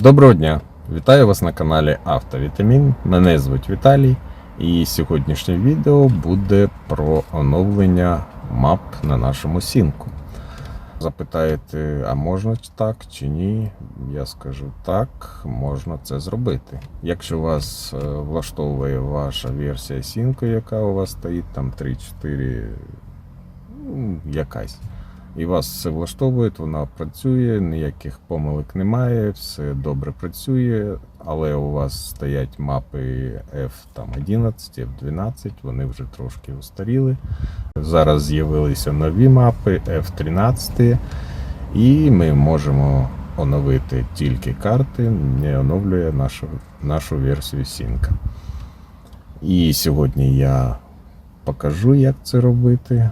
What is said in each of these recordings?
Доброго дня! Вітаю вас на каналі Автовітамін. Мене звуть Віталій, і сьогоднішнє відео буде про оновлення мап на нашому сінку. Запитаєте, а можна так чи ні? Я скажу так, можна це зробити. Якщо вас е, влаштовує ваша версія сінку, яка у вас стоїть, там 3-4, ну, якась і вас все влаштовує, вона працює, ніяких помилок немає, все добре працює, але у вас стоять мапи F11, F12, вони вже трошки устаріли. Зараз з'явилися нові мапи F13, і ми можемо оновити тільки карти, не оновлює нашу, нашу версію Сінка. І сьогодні я покажу, як це робити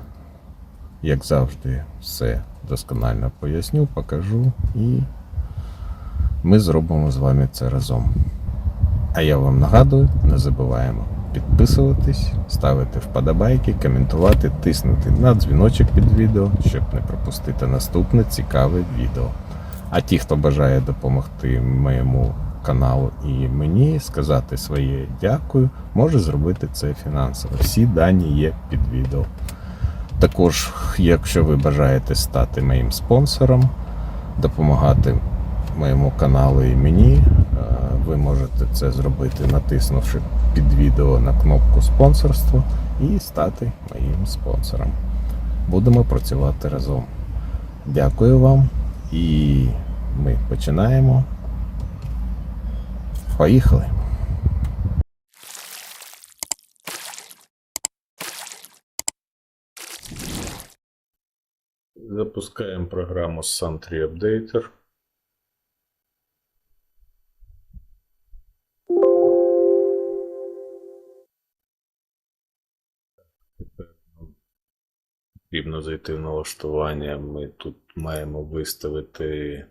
як завжди, все досконально поясню, покажу і ми зробимо з вами це разом. А я вам нагадую, не забуваємо підписуватись, ставити вподобайки, коментувати, тиснути на дзвіночок під відео, щоб не пропустити наступне цікаве відео. А ті, хто бажає допомогти моєму каналу і мені сказати своє дякую, може зробити це фінансово. Всі дані є під відео. Також, якщо ви бажаєте стати моїм спонсором, допомагати моєму каналу і мені, е, ви можете це зробити, натиснувши під відео на кнопку спонсорство і стати моїм спонсором. Будемо працювати разом. Дякую вам і ми починаємо. Поїхали! Запускаємо програму Santry Updater. Потрібно зайти в налаштування. Ми тут маємо виставити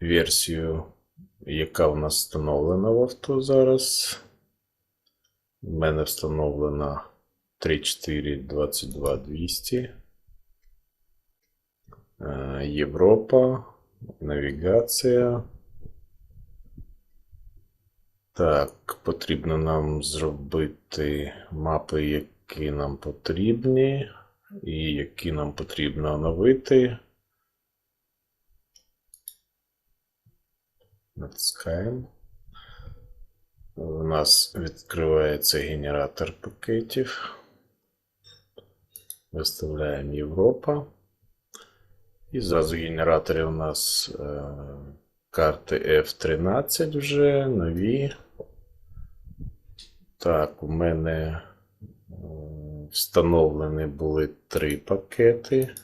версію, яка в нас встановлена в авто зараз. У мене встановлена 3.4.22.200. Європа, навігація. Так, потрібно нам зробити мапи, які нам потрібні, і які нам потрібно оновити. Натискаємо. У нас відкривається генератор пакетів. Виставляємо Європа. І зразу в генераторі у нас е, карти F13 вже нові. Так, у мене е, встановлені були три пакети.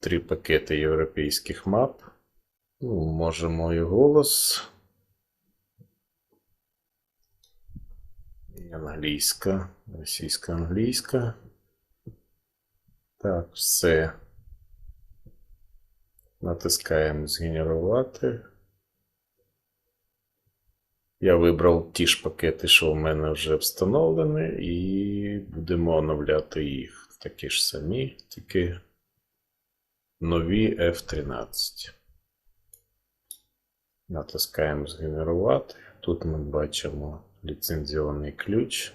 Три пакети європейських мап. Ну, можемо і голос. Англійська, російська англійська. Так, все. Натискаємо згенерувати. Я вибрав ті ж пакети, що у мене вже встановлені, і будемо оновляти їх. Такі ж самі, тільки нові F13. Натискаємо згенерувати. Тут ми бачимо ліцензіонний ключ.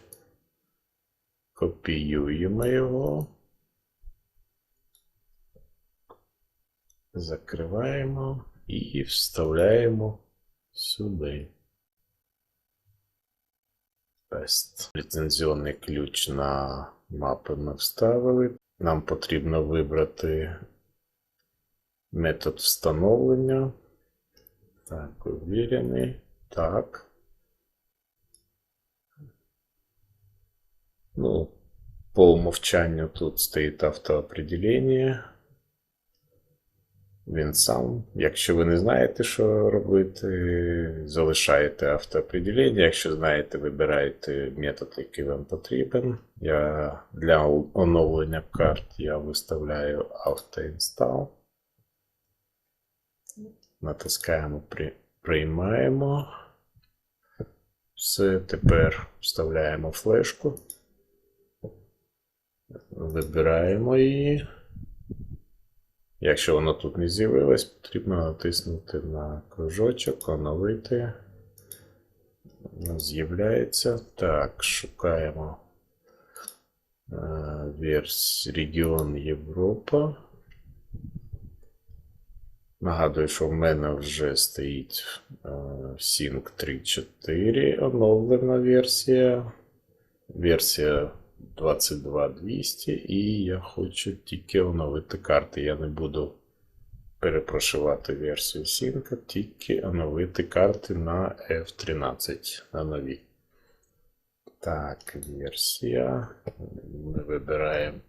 Копіюємо його. Закриваємо і вставляємо сюди. Тест. Ліцензіонний ключ на мапи ми вставили. Нам потрібно вибрати метод встановлення. Так, увірений. Так. Ну, по умовчанню тут стоїть автоопределення. Він сам. Якщо ви не знаєте, що робити, залишаєте автоопределення. Якщо знаєте, вибираєте метод, який вам потрібен. Я Для оновлення карт я виставляю автоінстал. Натискаємо при... приймаємо. Все, тепер вставляємо флешку. Вибираємо її. Якщо воно тут не з'явилось, потрібно натиснути на кружочок, оновити. З'являється. Так, шукаємо е, верс регіон Європа. Нагадую, що в мене вже стоїть е, Sync 3.4 оновлена версія. Версія 22200, і я хочу тільки оновити карти. Я не буду перепрошивати версію Sync, тільки оновити карти на F13 на нові. Так, версія. Ми вибираємо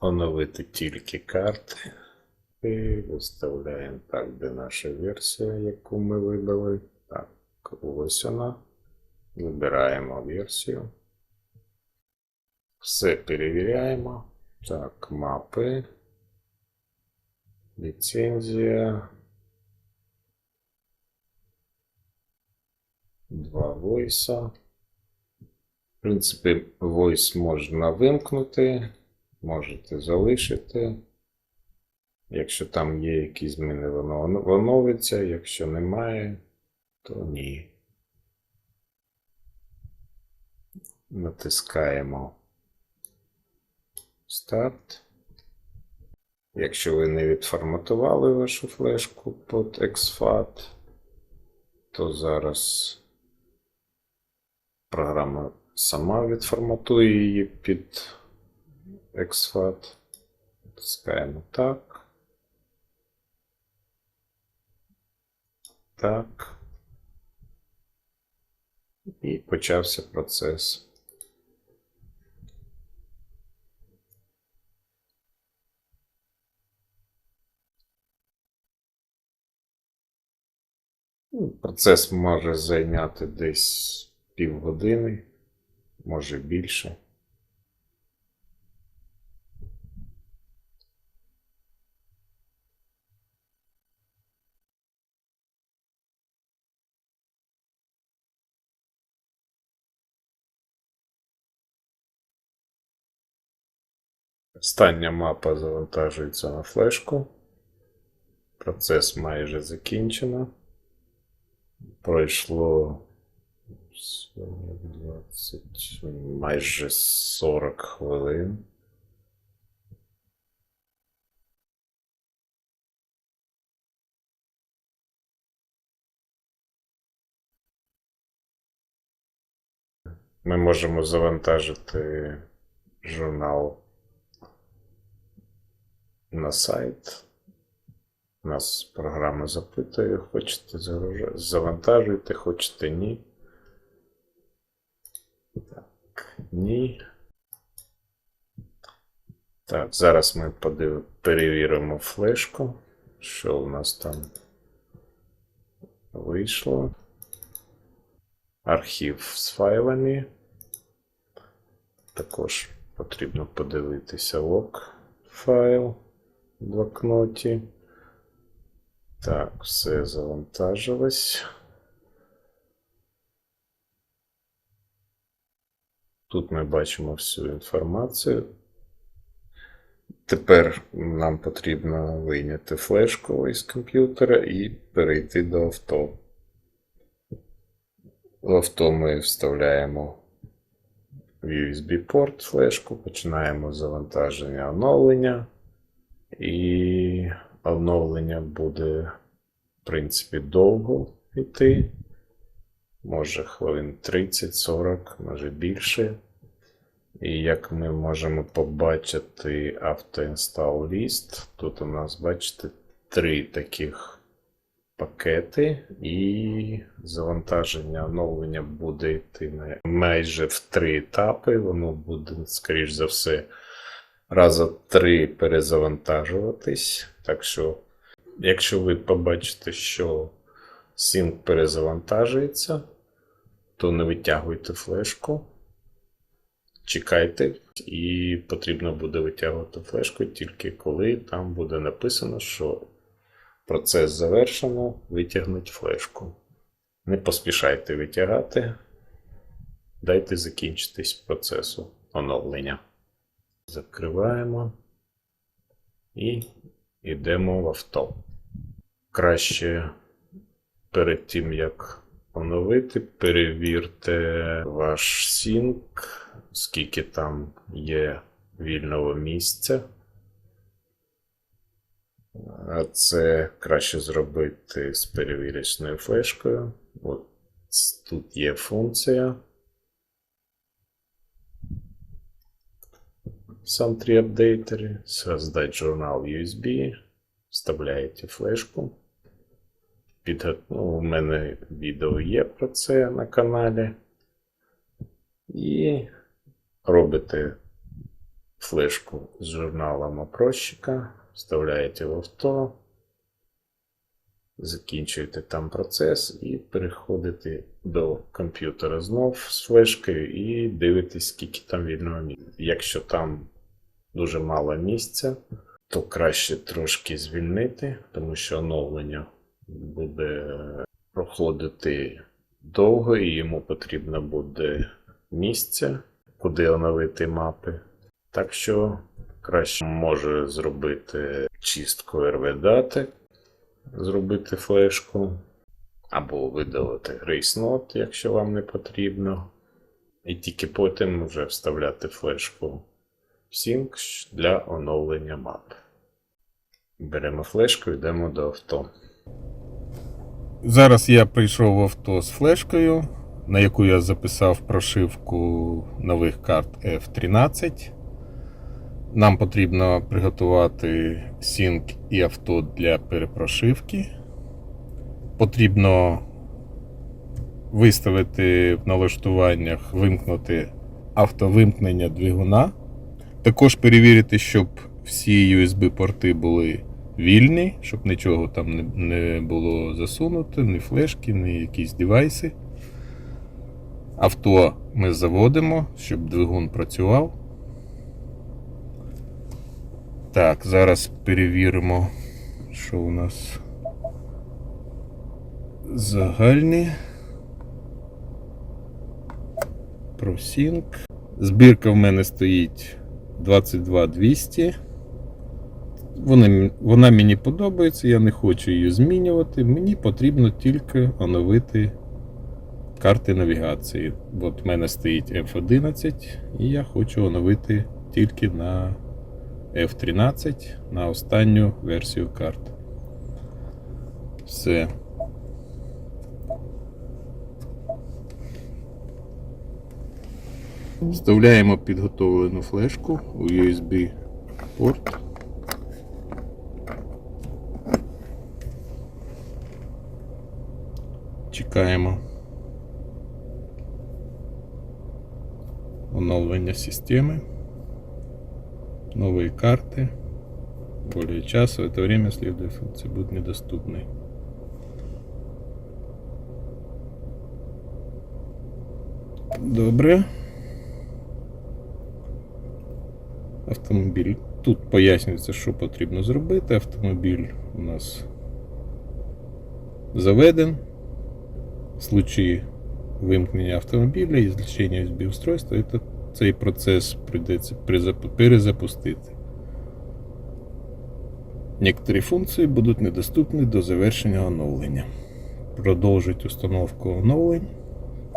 оновити тільки карти. І виставляємо так, де наша версія, яку ми вибрали. Так, ось вона. Вибираємо версію. Все перевіряємо. Так, мапи. Ліцензія. Два войса. В принципі, voice можна вимкнути, можете залишити. Якщо там є якісь зміни, воно оновиться. Якщо немає, то ні. Натискаємо старт. Якщо ви не відформатували вашу флешку під exFAT, то зараз програма сама відформатує її під exFAT. Натискаємо так. Так. І почався процес. Процес може зайняти десь півгодини, може більше. Остання мапа завантажується на флешку. Процес майже закінчено. Пройшло 20, майже 40 хвилин. Ми можемо завантажити журнал на сайт. Нас програма запитує, хочете завантажуйте, хочете ні. Так, ні. Так, зараз ми подив... перевіримо флешку, що у нас там вийшло. Архів з файлами. Також потрібно подивитися лог файл в блокноті. Так, все завантажилось. Тут ми бачимо всю інформацію. Тепер нам потрібно вийняти флешку із комп'ютера і перейти до авто. В авто ми вставляємо в USB-порт флешку, починаємо завантаження оновлення. І оновлення буде, в принципі, довго йти. Може хвилин 30-40, може більше. І як ми можемо побачити автоінстал ліст, тут у нас, бачите, три таких пакети, і завантаження оновлення буде йти майже в три етапи. Воно буде, скоріш за все, раза три перезавантажуватись. Так що, якщо ви побачите, що Sync перезавантажується, то не витягуйте флешку. Чекайте, і потрібно буде витягувати флешку тільки коли там буде написано, що процес завершено, витягнуть флешку. Не поспішайте витягати, дайте закінчитись процесу оновлення. Закриваємо і йдемо в авто. Краще перед тим, як оновити, перевірте ваш сінк, скільки там є вільного місця. А це краще зробити з перевірочною флешкою. От тут є функція. Сам 3 апдейтеры, создать журнал USB, вставляєте флешку. Підго... Ну, у мене відео є про це на каналі. І робите флешку з журналом опросчика, вставляєте в авто, закінчуєте там процес і переходите до комп'ютера знов з флешкою і дивитесь, скільки там вільного місця. Якщо там дуже мало місця, то краще трошки звільнити, тому що оновлення буде проходити довго і йому потрібно буде місце, куди оновити мапи. Так що краще може зробити чистку RV-дати, зробити флешку, або видалити Note, якщо вам не потрібно. І тільки потім вже вставляти флешку Sync для оновлення мап. Беремо флешку йдемо до авто. Зараз я прийшов в авто з флешкою, на яку я записав прошивку нових карт F13. Нам потрібно приготувати сінк і авто для перепрошивки. Потрібно виставити в налаштуваннях, вимкнути автовимкнення двигуна. Також перевірити, щоб всі USB-порти були вільні, щоб нічого там не, було засунуто, ні флешки, ні якісь девайси. Авто ми заводимо, щоб двигун працював. Так, зараз перевіримо, що у нас загальні. ProSync. Збірка в мене стоїть 22200. Вона, вона мені подобається, я не хочу її змінювати. Мені потрібно тільки оновити карти навігації. От в мене стоїть F11, і я хочу оновити тільки на F13 на останню версію карт. Все. Вставляємо підготовлену флешку у USB порт. Чекаємо оновлення системи, новые карты. Более часа в это время следует функции будут недоступны. Добре. Автомобіль. Тут пояснюється, що потрібно зробити. Автомобіль у нас заведен. В случаї вимкнення автомобіля і злічення USB устройства, это, цей процес прийдеться перезапустити. Некоторі функції будуть недоступні до завершення оновлення. Продовжить установку оновлень.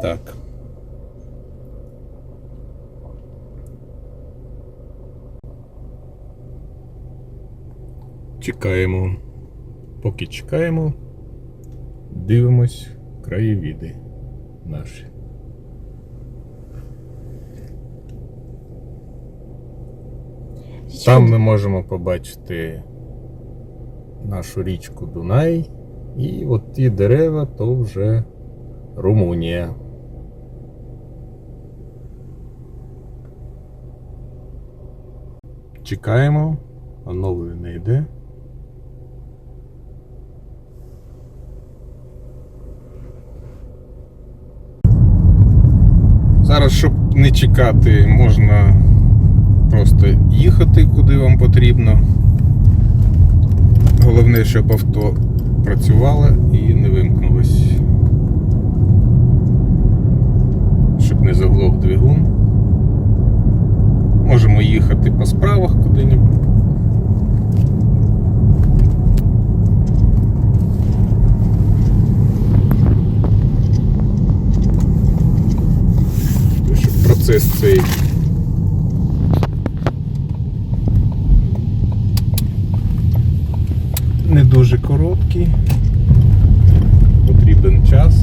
Так. Чекаємо. Поки чекаємо, дивимось краєвіди наші. Там ми можемо побачити нашу річку Дунай. І от ті дерева то вже Румунія. Чекаємо, оновлення йде. Зараз, щоб не чекати, можна просто їхати куди вам потрібно. Головне, щоб авто працювало і не вимкнулось. Щоб не заглох двигун. Можемо їхати по справах куди-небудь. Процес цей не дуже короткий. Потрібен час.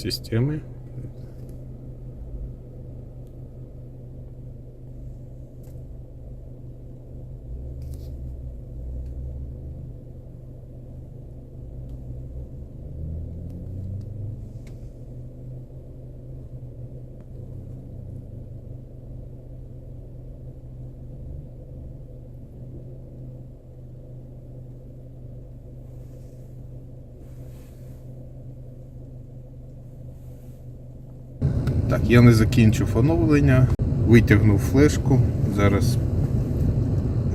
Системы. Так, я не закінчив оновлення, витягнув флешку. Зараз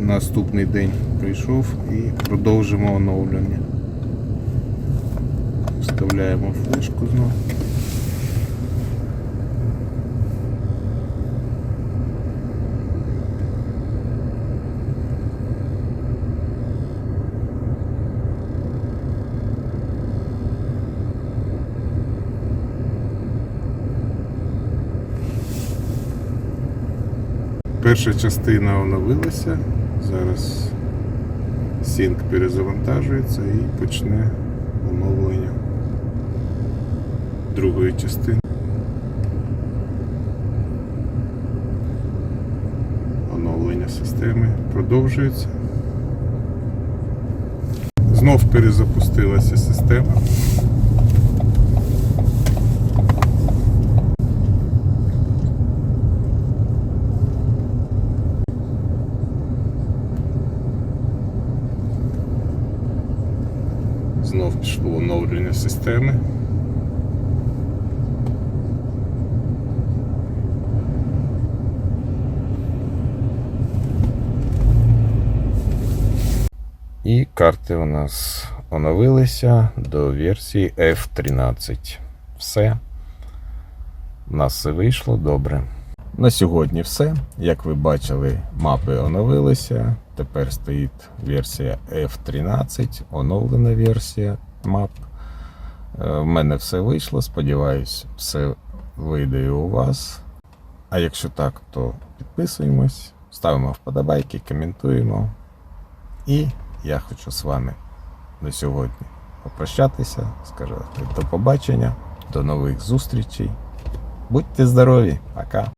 наступний день прийшов і продовжимо оновлення. Вставляємо флешку знову. Перша частина оновилася. Зараз Sync перезавантажується і почне оновлення другої частини. Оновлення системи продовжується. Знов перезапустилася система. знов пішло оновлення системи. І карти у нас оновилися до версії F13. Все. У нас все вийшло добре. На сьогодні все. Як ви бачили, мапи оновилися. Тепер стоїть версія F13, оновлена версія мап. Е, В мене все вийшло. Сподіваюсь, все вийде і у вас. А якщо так, то підписуємось, ставимо вподобайки, коментуємо. І я хочу з вами на сьогодні попрощатися, сказати до побачення, до нових зустрічей. Будьте здорові, пока!